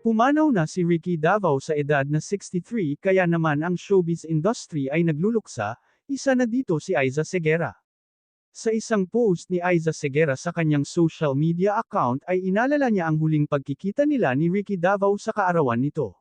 Pumanaw na si Ricky Davao sa edad na 63 kaya naman ang showbiz industry ay nagluluksa, isa na dito si Aiza Segura. Sa isang post ni Aiza Segura sa kanyang social media account ay inalala niya ang huling pagkikita nila ni Ricky Davao sa kaarawan nito.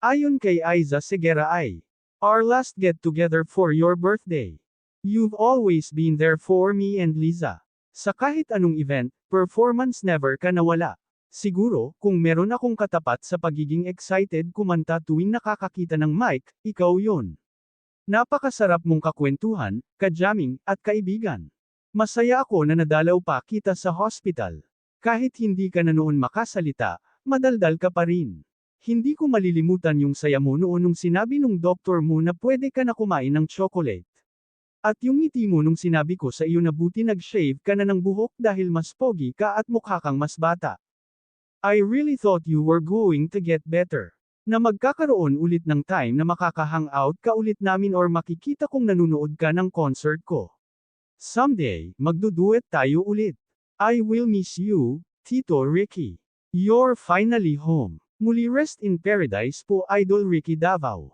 Ayon kay Aiza Segura ay, Our last get together for your birthday. You've always been there for me and Liza. Sa kahit anong event, performance never ka nawala. Siguro, kung meron akong katapat sa pagiging excited kumanta tuwing nakakakita ng mic, ikaw yon. Napakasarap mong kakwentuhan, kajamming, at kaibigan. Masaya ako na nadalaw pa kita sa hospital. Kahit hindi ka na noon makasalita, madaldal ka pa rin. Hindi ko malilimutan yung saya mo noon nung sinabi nung doktor mo na pwede ka na kumain ng chocolate. At yung ngiti mo nung sinabi ko sa iyo na buti nag-shave ka na ng buhok dahil mas pogi ka at mukha kang mas bata. I really thought you were going to get better. Na magkakaroon ulit ng time na makaka-hangout ka ulit namin or makikita kong nanunood ka ng concert ko. Someday, magduduet tayo ulit. I will miss you, Tito Ricky. You're finally home. Muli rest in paradise po Idol Ricky Davao.